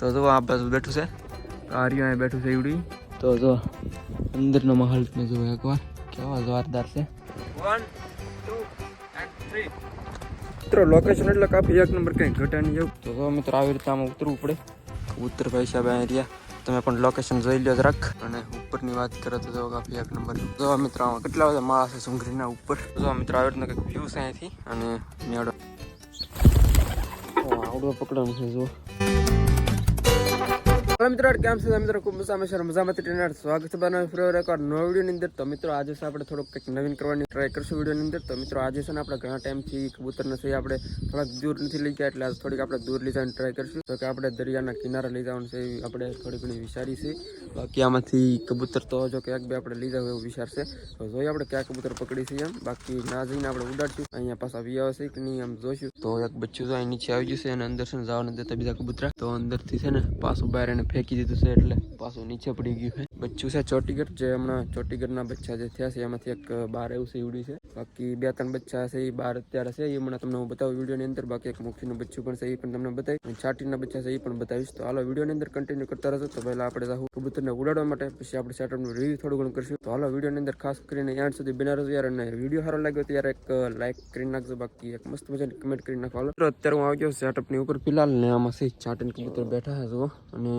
તો જો આ બાજુ બેઠું છે. આર્યું અહીં બેઠું છે એવડી તો જો અંદરનો માહોલ તમે જુઓ એકવાર. કેવા જોરદાર છે. વન ટુ થ્રી મિત્રો લોકેશન એટલે કાફી એક નંબર કંઈ ઘટાની નહીં જવું તો જો મિત્રો આવી રીતે આમાં ઉતરવું પડે. ઉત્તર ભાઈ સાહેબ અહીં રહ્યા. તમે પણ લોકેશન જોઈ લો રાખ અને ઉપરની વાત કરો તો જો કાફી એક નંબર. જો મિત્રો આમાં કેટલા બધા માળા છે સુંઘરીના ઉપર. જો મિત્રો આવી રીતના કંઈક વ્યૂ છે અહીંથી. અને મેળો. આવડો પકડવાનું છે જો હાલો મિત્રો. કેમ છે? મિત્રો, ખૂબ મજામાં છે મજામાં ટ્રેનર. સ્વાગત બનાવે ફરી રેકોર્ડ નો વિડીયોની અંદર. તો મિત્રો, આજે છે આપણે થોડુંક કંઈક નવીન કરવાની ટ્રાય કરશું વિડીયોની અંદર. તો મિત્રો, આજે છે ને આપણે ઘણા ટાઈમથી કબૂતરને નથી આપણે થોડાક દૂર નથી લઈ ગયા, એટલે આજે થોડીક આપણે દૂર લઈ જવાની ટ્રાય કરશું. તો કે આપણે દરિયાના કિનારે લઈ જવાનું છે આપણે થોડી ઘણી વિચારી છે. બાકી આમાંથી કબૂતર તો જો ક્યાંક બે આપણે લઈ જાવ એવું વિચારશે. તો જોઈએ આપણે ક્યાં કબૂતર પકડી છે એમ. બાકી ના જઈને આપણે ઉડાડશું. અહીંયા પાછા વી આવશે કે નહીં એમ જોઈશું તો એક બચ્ચું તો અહીં નીચે આવી જશે અને અંદર છે ને જવા નથી દેતા બીજા કબૂતરા. તો અંદરથી છે ને પાછું બહાર એને ફેંકી દીધું છે એટલે પાછું નીચે પડી ગયું છે. બચ્ચું છે ચોટીગઢ, જે હમણાં ચોટીગઢના બચ્ચા જે થયા છે, એમાંથી એક બાર એવું છે ઈવડી છે. બાકી બે ત્રણ બચ્ચા છે એ બાર અત્યારે છે એ હમણાં તમને હું બતાવું વિડીયોની અંદર. બાકી એક મુખીનું બચ્ચું પણ છે એ પણ તમને બતાવી છાટીના બચ્ચા છે એ પણ બતાવીશ. તો હાલો વિડીયોની અંદર કન્ટિન્યુ કરતા રહેશો તો પહેલાં આપણે જાહું કબૂતરને ઉડાડવા માટે, પછી આપણે સેટઅપનું રિવ્યુ થોડું ઘણું કરશું. તો હાલો વિડીયોની અંદર ખાસ કરીને એન્ડ સુધી બિના રહેશો યાર. અને વીડિયો સારો લાગ્યો ત્યારે એક લાઈક કરી નાખજો. બાકી એક મસ્ત મજાની કમેન્ટ કરી નાખો. હાલો. અત્યારે હું આવી ગયો સેટઅપની ઉપર. ફિલહાલ ને આમાં છે છાટીને કબૂતર બેઠા છે, જુઓ. અને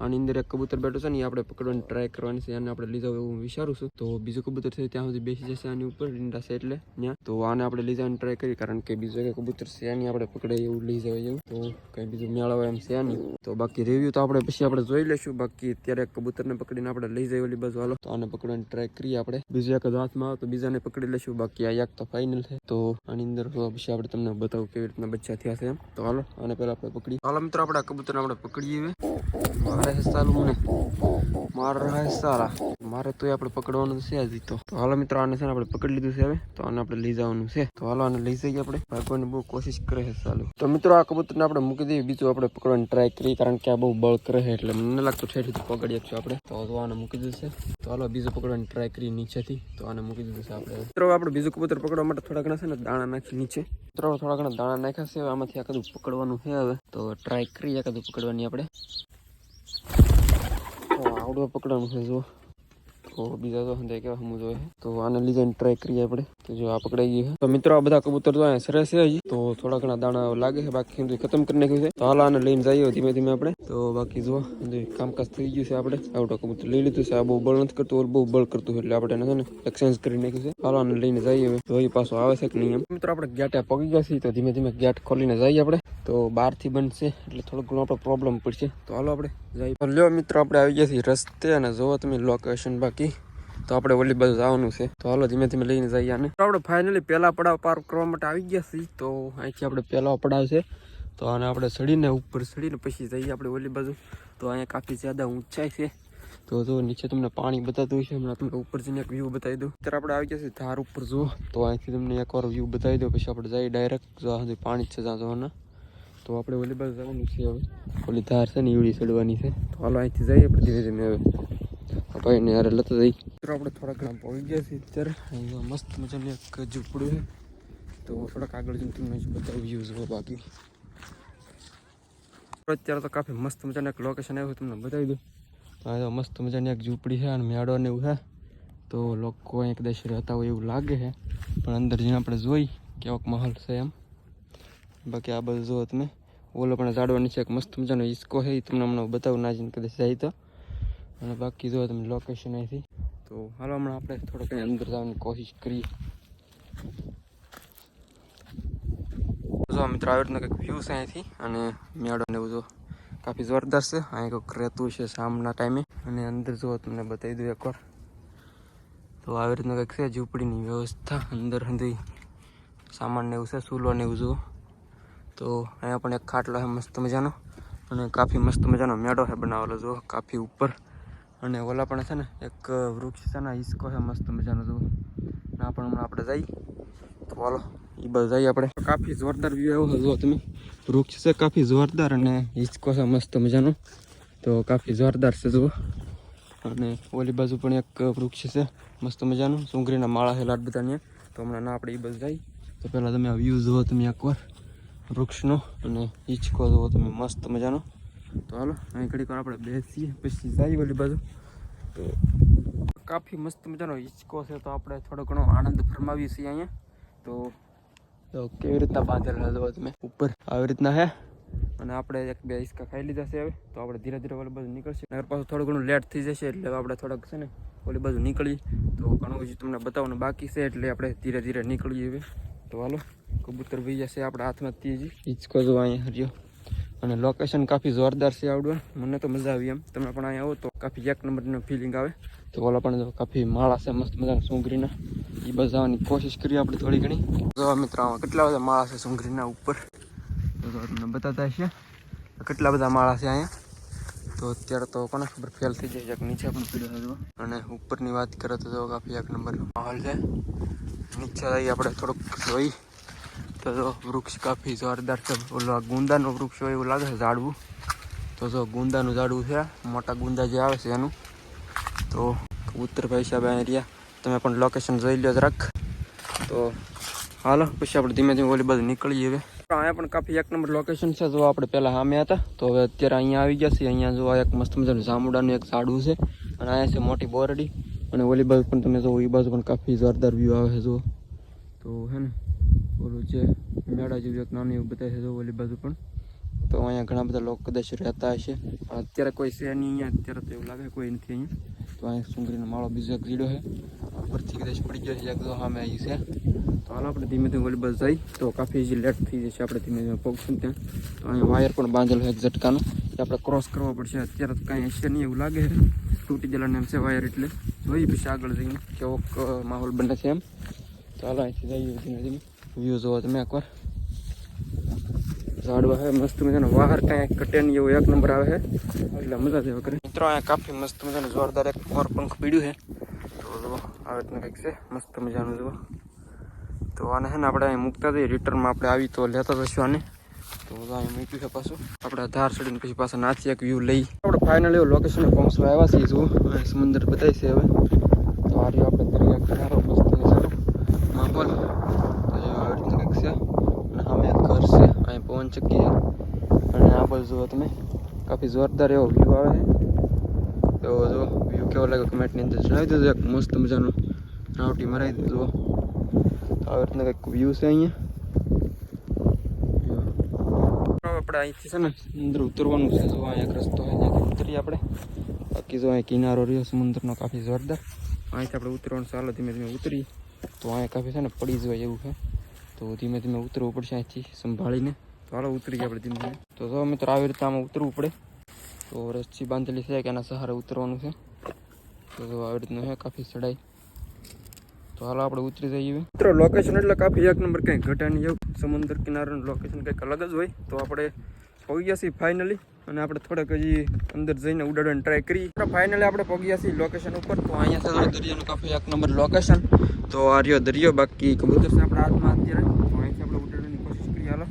આની અંદર એક કબૂતર બેઠો છે ને આપણે પકડવાની ટ્રાય કરવાની છે અને આપણે જાવ એવું વિચારું છું. તો બીજું કબૂતર છે, ત્યાં સુધી બેસી જશે આની ઉપર, ઈંડા છે એટલે ત્યાં. તો આને આપણે લઈ જવાની ટ્રાય કરી, કારણ કે બીજું એક કબૂતર છે એની આપણે પકડે એવું લઈ જવાય એવું. તો કંઈ બીજું મેળવવા એમ છે નહીં તો બાકી રિવ્યુ તો આપણે પછી આપણે જોઈ લઈશું. બાકી અત્યારે કબૂતરને પકડીને આપણે લઈ જઈએ ઓલી બાજુ. હાલો. તો આને પકડવાની ટ્રાય કરીએ આપણે. બીજો એક હાથમાં આવે તો બીજાને પકડી લઈશું. બાકી આ એક તો ફાઇનલ છે. તો આની અંદર પછી આપણે તમને બતાવું કેવી રીતના બચ્ચા થયા છે એમ. તો હાલો, આને પેલા આપણે પકડીએ. હાલો મિત્રો, આપણે કબૂતર આપણે પકડીએ મારે છે મને. મારે તો આપણે પકડવાનું છે હજી તો. હાલો મિત્રો, આને છે ને આપણે પકડી લીધું છે હવે. તો આને આપણે લઈ જવાનું છે. તો હાલો આને લઈ જઈએ આપણે. ભાગવાની બહુ કોશિશ કરે છે ચાલુ તો મિત્રો, આ કબૂતરને આપણે મૂકી દઈએ, બીજું આપણે પકડવાની ટ્રાય કરીએ, કારણ કે આ બહુ બળ કરે છે એટલે મને લાગતું ઠેઠથી પકડી છું આપણે. તો આને મૂકી દીધું છે. તો હાલો બીજું પકડવાની ટ્રાય કરીએ નીચેથી. તો આને મૂકી દીધું છે આપણે. મિત્રો આપણે બીજું કબૂતર પકડવા માટે થોડા ઘણા છે ને દાણા નાખી નીચે. મિત્રો થોડા ઘણા દાણા નાખ્યા છે. આમાંથી આ કદું પકડવાનું છે હવે. તો ટ્રાય કરીએ કદું પકડવાની આપણે. આવડું પકડવાનું છે જો તો બીજા તો હંધાય કેવા હમું જોઈએ તો આને લીધે ટ્રાય કરીએ આપણે. તો જો આ પકડાઈ ગયું તો મિત્રો આ બધા કબૂતર તો અહીંયા સરસ છે હજી. તો થોડા ઘણા દાણા લાગે છે. બાકી બધું ખતમ કરી નાખ્યું છે. તો હાલ આને લઈને જઈએ ધીમે ધીમે આપણે. તો બાકી જો કામકાજ થઈ ગયું છે આપણે. આવડો કબૂતર લઈ લીધું છે. આ બહુ બળ નથી કરતું બહુ બળ કરતું એટલે આપણે એને છે ને એક્સચેન્જ કરી નાખ્યું છે. હાલ આને લઈને જઈએ હવે. તો એ પાછો આવે છે કે નહીં એમ. મિત્રો આપણે ગેટે પગી ગયા છીએ. તો ધીમે ધીમે ગેટ ખોલીને જઈએ આપણે. તો બહારથી બનશે એટલે થોડો ઘણો આપણો પ્રોબ્લેમ પડશે. તો હાલો આપણે જઈએ. લ્યો મિત્રો, આપણે આવી ગયા છીએ રસ્તે અને જોવો તમે લોકેશન બાકી. તો આપણે ઓલી બાજુ જવાનું છે. તો હાલો ધીમે ધીમે લઈને જઈએ તો આપણે ફાઇનલી પહેલા પડાવ પાર કરવા માટે આવી ગયા છીએ. તો અહીંથી આપણે પહેલા પડાવ છે. તો આને આપણે ચડીને ઉપર ચડીને પછી જઈએ આપણે ઓલી બાજુ. તો અહીંયા કાફી જ્યાદા ઊંચાઈ છે. તો જો નીચે તમને પાણી બતાવતું છે હમણાં તમને ઉપર જઈને એક વ્યૂ બતાવી દઉં. અત્યારે આપણે આવી ગયા છીએ ધાર ઉપર જુઓ. તો અહીંથી તમને એકવાર વ્યૂ બતાવી દો પછી આપણે જઈએ ડાયરેક્ટ જ્યાં પાણી છે જ્યાં જવાના. તો આપણે ઓલી બાજુ જવાનું છે હવે. ઓલી ધાર છે ને ઈવડી ચડવાની છે. તો હાલો અહીંથી જઈએ આપણે ધીમે ધીમે હવે. ભાઈને યારે લેતા જઈ મિત્રો આપણે થોડા ઘણા પહોંચી ગયા છીએ અત્યારે. અહીંયા મસ્ત મજાનું એક ઝૂંપડું છે. તો થોડાક આગળ જઈને તમને બતાવું વ્યૂઝ બાકી. અત્યારે તો કાફી મસ્ત મજાનું એક લોકેશન આવ્યું તમને બતાવી દઉં. તો આ મસ્ત મજાની એક ઝૂંપડી છે અને મેળો ને એવું છે. તો લોકો અહીં કદાચ રહેતા હોય એવું લાગે છે. પણ અંદર જઈને આપણે જોઈ કેવોક માહોલ છે એમ. બાકી આ બધું જુઓ તમે, ઓલો પણ ઝાડવા છે એક મસ્ત મજાનો હિસકો છે એ તમને હમણાં બતાવું, ના જઈને કદાચ જાય તો. અને બાકી જો તમે લોકેશન અહીંથી. તો હાલો, હમણાં આપણે થોડોક અંદર જવાની કોશિશ કરીએ. જો મિત્રો, આવી રીતના કંઈક વ્યૂ છે અહીંથી અને મેળો ને એવું જો કાફી જોરદાર છે. અહીં કંઈક રહેતું છે શામના ટાઈમે અને અંદર જો તમને બતાવી દઉં એકવાર. તો આવી રીતના કંઈક છે, ઝૂંપડીની વ્યવસ્થા. અંદર અંદર સામાન ને એવું છે સૂલો ને એવું જુઓ. તો અહીંયા પણ એક ખાટલો છે, મસ્ત મજાનો. અને કાફી મસ્ત મજાનો મેળો છે બનાવેલો જો કાફી ઉપર. અને ઓલા પણ છે ને, એક વૃક્ષ છે ને હિસકો છે, મસ્ત મજાનો જુઓ. ના, પણ હમણાં આપણે જઈ તો હાલો એ બધું જઈએ આપણે. કાફી જોરદાર વ્યૂ આવ્યો જુઓ તમે. વૃક્ષ છે, કાફી જોરદાર અને હિસકો છે, મસ્ત મજાનો. તો કાફી જોરદાર છે, જુઓ. અને ઓલી બાજુ પણ એક વૃક્ષ છે, મસ્ત મજાનું. સુંગરીના માળા છે, લાડ બધાને. તો હમણાં ના, આપણે એ બધું જાય તો પહેલાં તમે આ વ્યૂ જુઓ તમે એકવાર વૃક્ષનો. અને હિંચકો જુઓ તમે, મસ્ત મજાનો. તો હાલો, અહીં ઘડીક આપણે બેસીએ, પછી જઈએ ઓલી બાજુ. તો કાફી મસ્ત મજાનો હિંચકો છે, તો આપણે થોડો ઘણો આનંદ ફરમાવીએ છીએ અહીંયા. તો તો કેવી રીતના બાંધેલા જુઓ તમે? ઉપર આવી રીતના હે? અને આપણે એક બે હિંચકા ખાઈ લીધા છે હવે. તો આપણે ધીરે ધીરે ઓલી બાજુ નીકળશે. નગર પાછું થોડું ઘણું લેટ થઈ જશે એટલે આપણે થોડાક છે ને, ઓલી બાજુ નીકળીએ. તો ઘણું હજી તમને બતાવવાનું બાકી છે, એટલે આપણે ધીરે ધીરે નીકળીએ હવે. તો હાલો, કબૂતર ભાઈ જશે આપણા હાથમાં તીજી હિંચકો જો અહીંયા હર્યો. અને લોકેશન કાફી જોરદાર છે આવડું. મને તો મજા આવી એમ. તમે પણ અહીંયા આવો તો કાફી એક નંબરનું ફિલિંગ આવે. તો ઓલા પણ કાફી માળા છે, મસ્ત મજાના સુંગરીના. એ બજાવવાની કોશિશ કરીએ આપણે થોડી ઘણી. જો મિત્રો કેટલા બધા માળા છે સુંગરીના ઉપર? તો તમને બતાતા હશે. કેટલા બધા માળા છે અહીંયા? તો અત્યારે તો કોને ખબર ફેલ થઈ જાય છે નીચે પણ પીડ્યો હતો અને ઉપરની વાત કરો તો કાફી એક નંબરનો માહોલ છે. નીચે જઈએ આપણે થોડુંક જોઈ તો જો વૃક્ષ કાફી જોરદાર છે. ઓલા ગુંદાનું વૃક્ષ હોય એવું લાગે છે ઝાડવું. તો જો ગુંદાનું ઝાડવું છે. મોટા ગુંદા જે આવે છે એનું. તો કબૂતરભાઈ સાહેબ અહીં રહ્યા. તમે પણ લોકેશન જોઈ લો રાખ તો હાલો, પછી આપણે ધીમે ધીમે ઓલી બાજુ નીકળીએ હવે. અહીંયા પણ કાફી એક નંબર લોકેશન છે. જો આપણે પહેલાં સામે હતા, તો હવે અત્યારે અહીંયા આવી ગયા છીએ. અહીંયા જો એક મસ્ત મજાનું જામુડાનું એક ઝાડવું છે. અને અહીંયા છે મોટી બોરડી. અને ઓલી બાજુ પણ તમે જો એ બાજુ પણ કાફી જોરદાર વ્યૂ આવે છે જો તો હે ને. ઓલું જે મેળા જેવું એક નાનું એવું બતાવે છે જો ઓલી બાજુ પણ. તો અહીંયા ઘણા બધા લોકો કદાચ રહેતા હશે. પણ અત્યારે કોઈ છે નહીં અહીંયા, અત્યારે તો એવું લાગે કોઈ નથી અહીંયા. તો અહીંયા સુંગરીનો માળો બીજો એક જીડો છે. ઉપરથી કદાચ પડી ગયો છે, એક જો સામે આવી છે. તો હાલ આપણે ધીમે ધીમે ઓલી બાજુ જઈ તો કાફી જે લેટ થઈ જશે, આપણે ધીમે ધીમે પહોંચશું ત્યાં. તો અહીંયા વાયર પણ બાંધેલો છે એક ઝટકાનો. એ આપણે ક્રોસ કરવો પડશે. અત્યારે તો કાંઈ હશે નહીં એવું લાગે છે. તૂટી ગયેલા એમ છે વાયર એટલે. જોઈએ પછી આગળ જઈને કેવો માહોલ બને છે એમ. તો હાલો અહીંથી જઈએ ધીમે ધીમે. વ્યૂ જોવો તમે એકવાર. ઝાડવા હે, મસ્ત મજાનો બહાર કાંઈ કટે નહીં એવું એક નંબર આવે છે એટલે મજા જેવા કરે મિત્રો, અહીંયા કાફી મસ્ત મજાનું જોરદાર એક મોર પંખ પીડ્યું છે તો જુઓ આ રીતનું કંઈક છે. મસ્ત મજાનું જુઓ. તો આને છે ને આપણે અહીં મૂકતા જઈએ. રિટર્નમાં આપણે આવી તો લેતા જશું આને. તો અહીં મૂક્યું છે પાછું. આપણે ધાર ચડીને પછી પાછા નાચી એક વ્યૂ લઈ. આપણે ફાઇનલ એવું લોકેશન પહોંચવા આવ્યા છીએ, જુઓ. સમુદ્ર બતાવી છે હવે. તો આ રહ્યો આપણે દરિયા કિનારો મસ્ત મજાનો માહોલ તો જો આવી રીતનું કંઈક છે અને સામે એક ઘર છે અહીં પવન ચક્કી અને આ બાજુ જુઓ તમે, કાફી જોરદાર એવો વ્યૂ આવે છે. તો જો વ્યૂ કેવો લાગે કમેન્ટની અંદર જણાવી દેજો, એક મસ્ત મજાનો રાવટી મરાવી દેજો આવી રીતના કંઈક વ્યૂ છે અહીંયા. આપણે અહીંથી છે ને અંદર ઉતરવાનું છે. જો અહીંયા એક રસ્તો ત્યાંથી ઉતરીએ આપણે. બાકી જો અહીંયા કિનારો રહ્યો સમુદ્રનો, કાફી જોરદાર. અહીંથી આપણે ઉતરવાનું છે ધીમે ધીમે ઉતરીએ. તો અહીંયા કાફી છે ને પડી જવાય એવું છે. તો ધીમે ધીમે ઉતરવું પડશે અહીંથી સંભાળીને. તો હાલો ગયા આપણે ધીમે ધીમે. તો જો મિત્રો, આવી રીતે આમાં ઉતરવું પડે. તો રસ્સી બાંધેલી છે કે એના સહારે ઉતરવાનું છે. તો જો આવી રીતનું છે, કાફી ચડાઈ તો હાલો, આપણે ઉતરી જઈએ મિત્રો લોકેશન એટલે કાફી એક નંબર કંઈ ઘટે જવું સમુદ્ર કિનારાનું લોકેશન કંઈક અલગ જ હોય. તો આપણે પહોંચી ગયા છીએ ફાઇનલી અને આપણે થોડાક હજી અંદર જઈને ઉડાડવાની ટ્રાય કરી. ફાઇનલી આપણે પહોંચી ગયા છીએ લોકેશન ઉપર. તો અહીંયા દરિયાનું કાફી એક નંબર લોકેશન તો આ રહ્યો દરિયો, બાકી કબૂતર છે આપણા હાથમાં અત્યારે તો અહીંથી આપણે ઉડાડવાની કોશિશ કરીએ હાલો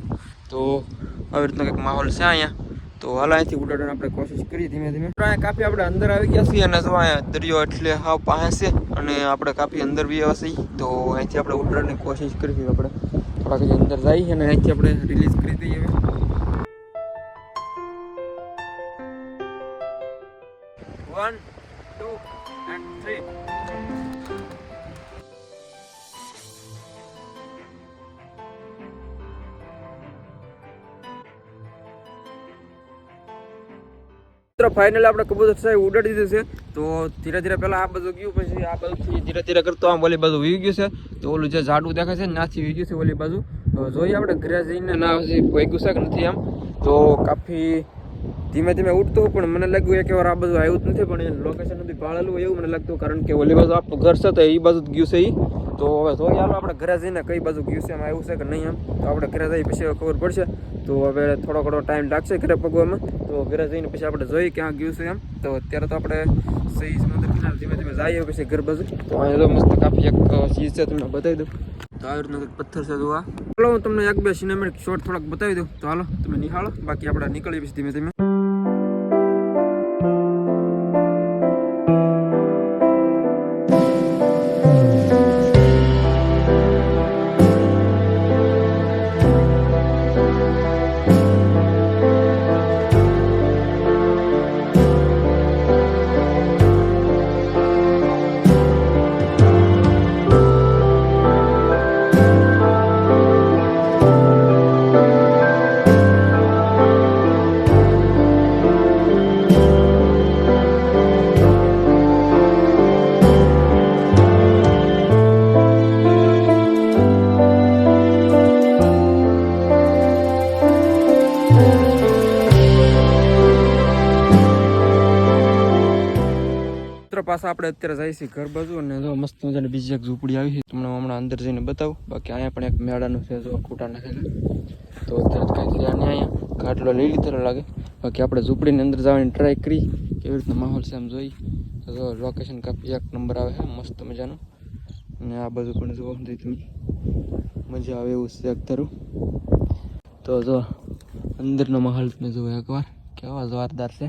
તો આવી રીતનો કંઈક માહોલ છે અહીંયા. તો હાલ અહીંથી ઉડાડવાની આપણે કોશિશ કરીએ ધીમે ધીમે. અહીંયા કાપી આપણે અંદર આવી ગયા છીએ અને જો અહીંયા દરિયો એટલે હાવ પાસે છે અને આપણે કાપી અંદર બી આવશે તો અહીંથી આપણે ઉડાડવાની કોશિશ કરીશું આપણે. થોડાક અંદર જઈએ અને અહીંથી આપણે રિલીઝ કરી દઈએ. મિત્રો ફાઇનલ આપણે કબૂતર સાહેબ ઉડાડી દીધું છે. તો ધીરે ધીરે પહેલાં આ બાજુ ગયું, પછી આ બાજુથી ધીરે ધીરે કરતો આમ ઓલી બાજુ વી ગયું છે. તો ઓલું જે ઝાડું દેખાય છે નાથી વી ગયું છે ઓલી બાજુ. તો જોઈએ આપણે ઘરે જઈને ના વાગ્યું છે કે નથી આમ. તો કાફી ધીમે ધીમે ઉઠતો પણ મને લાગ્યું એક વાર આ બાજુ આવ્યું જ નથી, પણ એ લોકેશન નથી ભાળેલું એવું મને લાગતું, કારણ કે ઓલી બાજુ આપણું ઘર છે, તો એ બાજુ ગયું છે એ તો હવે જોઈએ હાલો આપણે ઘરે જઈને કઈ બાજુ ગયું છે, એમ આવ્યું છે કે નહીં એમ? તો આપણે ઘરે જઈ પછી ખબર પડશે. તો હવે થોડો ઘણો ટાઈમ લાગશે ઘરે પગવામાં. તો ઘરે જઈને પછી આપણે જોઈએ ક્યાં ગયું છે એમ. તો અત્યારે તો આપણે સહી સમુદ્ર કિનારે ધીમે ધીમે જઈએ પછી ઘર બાજુ. તો અહીંયા તો મસ્ત કાફી એક ચીજ છે તમને બતાવી દઉં. તો આવી રીતનો પથ્થર છે જોવા. ચાલો હું તમને એક બે સિનેમેટિક શોર્ટ થોડાક બતાવી દઉં. તો હાલો, તમે નિહાળો. બાકી આપણે નીકળીએ પછી ધીમે ધીમે. પાછા આપણે અત્યારે જઈએ છીએ ઘર બાજુ અને જો મસ્ત મજાની બીજી એક ઝૂંપડી આવી છે. તમને હમણાં અંદર જઈને બતાવું. બાકી અહીંયા પણ એક મેળાનું છે જો ખોટા નાખેલા. તો અત્યારે કાંઈ છે નહીં અહીંયા. ખાટલો લઈ લીધેલો લાગે. બાકી આપણે ઝૂંપડીની અંદર જવાની ટ્રાય કરી. કેવી રીતનો માહોલ છે આમ જોઈ. તો લોકેશન કાપી એક નંબર આવે છે. મસ્ત મજાનું. અને આ બધું પણ જોવા તમે. મજા આવે એવું છે અખતરું તો જો, અંદરનો માહોલ તમે જુઓ એકવાર. કેવા જોરદાર છે.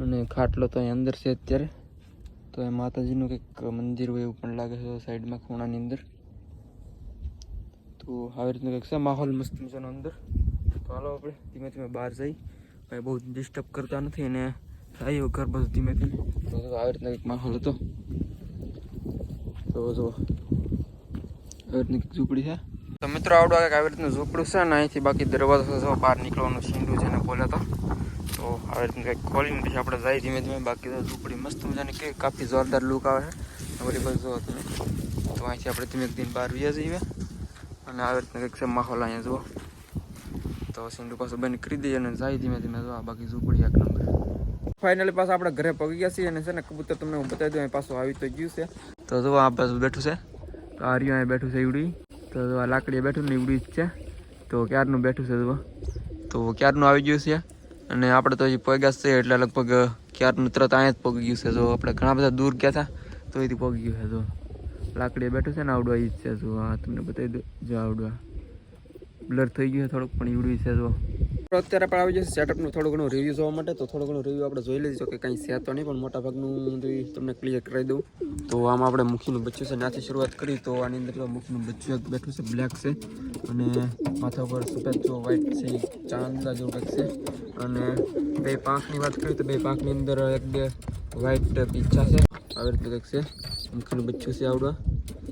અને ખાટલો તો અહીં અંદર છે અત્યારે. તો એ માતાજીનું કંઈક મંદિર હોય એવું પણ લાગે છે સાઈડમાં ખૂણાની અંદર. તો આવી રીતનું કંઈક છે, માહોલ મસ્ત મજાનો અંદર. તો હાલો આપણે ધીમે ધીમે બહાર જઈ. કંઈ બહુ ડિસ્ટર્બ કરતા નથી અને જઈએ ઘર બધું ધીમે ધીમે. તો આવી રીતનો કંઈક માહોલ હતો. તો જો આવી રીતની ઝૂંપડી છે. તો મિત્રો આવડો આવી રીતનું ઝૂંપડું છે ને અહીંથી બાકી દરવાજો બહાર નીકળવાનું છીંડું છે ને બોલે તો. તો રીતનું કંઈક ખોલીને પછી આપણે જાય ધીમે ધીમે. બાકી તો ઝૂંપડી મસ્ત મજાની કે કાફી જોરદાર લુક આવે છે. બધી બસ જોવો તમે. તો અહીંથી આપણે ધીમે ધીમે બહાર વ્યા જઈએ. અને આવી રીતના કંઈક છે માહોલ અહીંયા, જુઓ. તો સિંધુ પાછું બંધ કરી દઈએ અને જાય ધીમે ધીમે જોવા બાકી ઝૂંપડી એક નંબર. ફાઇનલી પાછા આપણે ઘરે પગી ગયા છીએ અને છે ને કબૂતર તમને હું બતાવી દઉં પાછું આવી તો ગયું છે. તો જો આ પાછું બેઠું છે. તો આર્યું અહીં બેઠું છે ઈવડી. તો આ લાકડીએ બેઠું ને ઈવડી જ છે. તો ક્યારનું બેઠું છે, જુઓ. તો ક્યારનું આવી ગયું છે? અને આપણે તો હજી પગ્યા છે એટલે લગભગ ક્યારનું તરત અહીંયા જ પગી ગયું છે. જો આપણે ઘણા બધા દૂર ગયા હતા તો અહીંથી પગી ગયું છે. જો લાકડીએ બેઠું છે ને, આવડવા એ જ છે. જો, આ તમને બતાવી દઉં. જો, આવડવા. બ્લર થઈ ગયું છે થોડુંક, પણ ઈવડું છે. જો અત્યારે આપણે આવી જશે. સેટઅપનું થોડું ઘણું રિવ્યૂ જોવા માટે તો થોડું ઘણું રિવ્યૂ આપણે જોઈ લઈશું કે કંઈ છે તો નહીં, પણ મોટા ભાગનું રિવ્યૂ તમને ક્લિયર કરી દઉં. તો આમાં આપણે મુખીનું બચ્ચું છે. ત્યાંથી શરૂઆત કરી, તો આની અંદર મુખીનું બચ્ચું બેઠું છે બ્લેક છે. અને માથા ઉપર સફેદ જો વ્હાઈટ છે ચાંદલા જેવું કંઈક છે. અને બે પાંખની વાત કરીએ તો બે પાંખની અંદર એક બે વ્હાઈટ પીછા છે. આવી રીતે કંઈક છે. મુખીનું બચ્ચું છે આવડવા.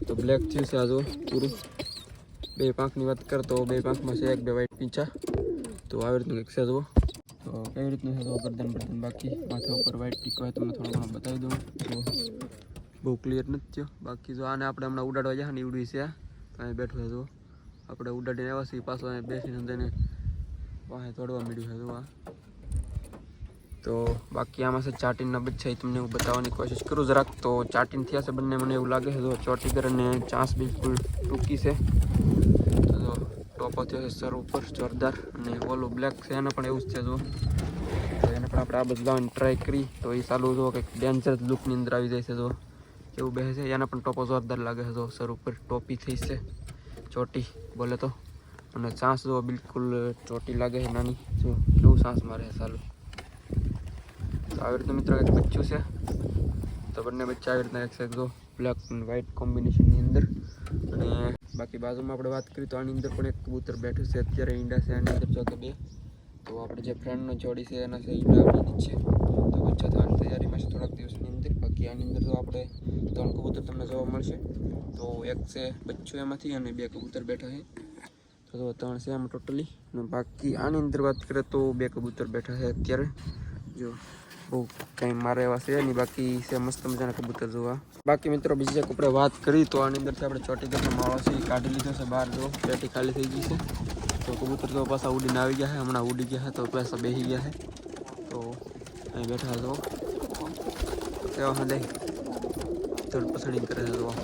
તો બ્લેક થયું છે આ જો પૂરું. બે પાંખની વાત કર તો બે પાંખમાં છે એક, બે વ્હાઈટ પીંછા. તો આવી રીતનું કંઈક છે જુઓ. તો કેવી રીતનું છે જુઓ ગરદન બરદન બાકી? માથા ઉપર વ્હાઈટ ટીકો હોય તમને થોડું ઘણું બતાવી દઉં. તો બહુ ક્લિયર નથી થયો. બાકી જો આને આપણે હમણાં ઉડાડવા જાય ને ઉડી છે, તો અહીં બેઠું છે જુઓ. આપણે ઉડાડીને આવ્યા છીએ, પાછો અહીં બેસીને તેને પાસે તોડવા મળ્યું છે જુઓ આ. તો બાકી આમાં છે ચાટીનના બચ્ચા એ તમને હું બતાવવાની કોશિશ કરું જરાક. તો ચાટીન થયા છે બંને, મને એવું લાગે છે જો ચોટીગર અને ચાંસ બિલકુલ ટૂંકી છે. તો જો છે સર ઉપર, જોરદાર. અને ઓલું બ્લેક છે, એને પણ એવું જ છે જો તો એને પણ આપણે આ બદલાવાની ટ્રાય કરી. તો એ સારું જો કંઈક ડેન્જર લુકની અંદર આવી જાય છે જો કેવું બેસે છે, એને પણ ટોપો જોરદાર લાગે છે જો સર ઉપર ટોપી થઈ છે, ચોટી, બોલે તો. અને ચાંસ જો બિલકુલ ચોટી લાગે છે, નાની. જો કેવું સાંસ મારે છે સારું તો આવી રીતે મિત્રો એક બચ્ચું છે. તો બંને બચ્ચા આવી રીતના એક છે જો બ્લેક એન્ડ વ્હાઇટ કોમ્બિનેશનની અંદર. અને બાકી બાજુમાં આપણે વાત કરીએ તો આની અંદર પણ એક કબૂતર બેઠું છે. અત્યારે ઈંડા છે, આની અંદર ચોથે બે. તો આપણે જે ફ્રેન્ડનો જોડી છે, એના છે, ઈંડા જ છે તો બચ્ચા થવાની તૈયારીમાં છે થોડાક દિવસની અંદર. બાકી આની અંદર તો આપણે ત્રણ કબૂતર તમને જોવા મળશે. તો એક છે બચ્ચું એમાંથી અને બે કબૂતર બેઠા છે. તો ત્રણ છે આમાં ટોટલી. અને બાકી આની અંદર વાત કરીએ તો બે કબૂતર બેઠા છે અત્યારે. જો. બહુ કંઈ મારે એવા છે નહીં, બાકી મસ્ત મજાના કબૂતર જોવા. બાકી મિત્રો, બીજી એક આપણે વાત કરી તો આની અંદરથી આપણે ચોટીગરનો માળો છે કાઢી લીધો છે બહાર જો, પેટી ખાલી થઈ ગઈ છે. તો કબૂતર તો પાછા ઉડીને આવી ગયા છે, હમણાં ઉડી ગયા છે, તો પાછા બેસી ગયા છે. તો અહીં બેઠા જો કેવા હા દઈ ચડ કરે છે જોવા.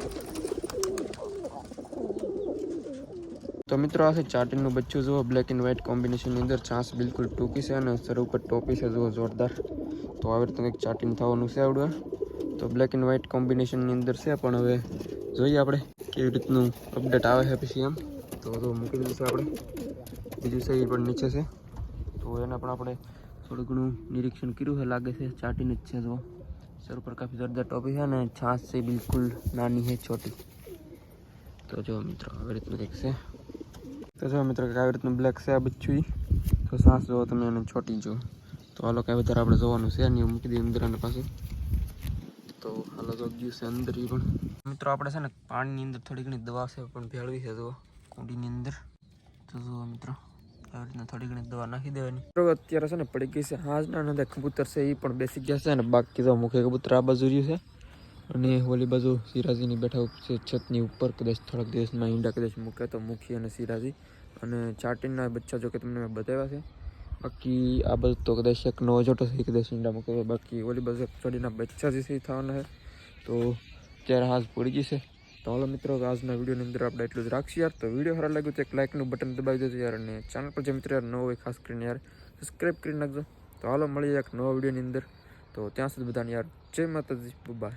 તો મિત્રો, આ છે ચાટીનું બચ્ચું જુઓ બ્લેક એન્ડ વ્હાઇટ કોમ્બિનેશનની અંદર છાસ બિલકુલ ટૂંકી છે અને સર ઉપર ટોપી છે જુઓ જોરદાર. તો આવી રીતે કંઈક ચાટીન થવાનું છે આવડે તો બ્લેક એન્ડ વ્હાઇટ કોમ્બિનેશનની અંદર છે, પણ હવે જોઈએ આપણે કેવી રીતનું અપડેટ આવે છે પછી એમ. તો તો મૂકી છે આપણે. બીજું છે એ પણ નીચે છે. તો એના પણ આપણે થોડું ઘણું નિરીક્ષણ કર્યું છે, લાગે છે. ચાટીને જ છે તો સર ઉપર કાફી જોરદાર ટોપી છે અને છાસ છે બિલકુલ નાની છે છોટી. તો જો મિત્રો આવી રીતનું કંઈક છે. તો જો મિત્રો આવી રીતનું બ્લેક છે આ બચ્ચું. તો સાસ જોવો તમે એને છોટી જો. તો હાલો કાંઈ વધારે આપણે જોવાનું છે અને મૂકી દઈએ અંદર અને પાછું. તો હાલો તો ગયું છે અંદર એ પણ. મિત્રો, આપણે છે ને પાણીની અંદર થોડી ઘણી દવા છે પણ ભેળવી છે જો કુંડીની અંદર. તો જુઓ મિત્રો, આવી રીતના થોડી ઘણી દવા નાખી દેવાની. અત્યારે છે ને પડી ગઈ છે હાજના અંદર કબૂતર છે એ પણ બેસી ગયા છે અને બાકી તો મુખ્ય કબૂતર આ બાજુ રહ્યું છે. અને ઓલી બાજુ સિરાજીની બેઠા છે, છતની ઉપર, કદાચ થોડાક દિવસમાં ઈંડા કદાચ મૂકે તો મુખી અને સિરાજી. અને ચાટીના બચ્ચા જો કે તમને મેં બતાવ્યા છે બાકી આ બધું તો કદાચ એક નવો જોટો છે કદાચ ઈંડામાં કહે બાકી ઓલી એક ચડીના બચ્ચા જે છે થવાના છે. તો ત્યારે હાથ પૂરી છે. તો હાલો મિત્રો આજના વિડીયોની અંદર આપણે એટલું જ રાખશું યાર. તો વીડિયો સારા લાગ્યું તો એક લાઇકનું બટન દબાવી દેજો યાર અને ચેનલ પર જે મિત્રો યાર નવો હોય ખાસ કરીને યાર સબસ્ક્રાઈબ કરી નાખજો. તો હાલો મળીએ એક નવા વિડીયોની અંદર. તો ત્યાં સુધી બધાને યાર, જય માતાજી. બાય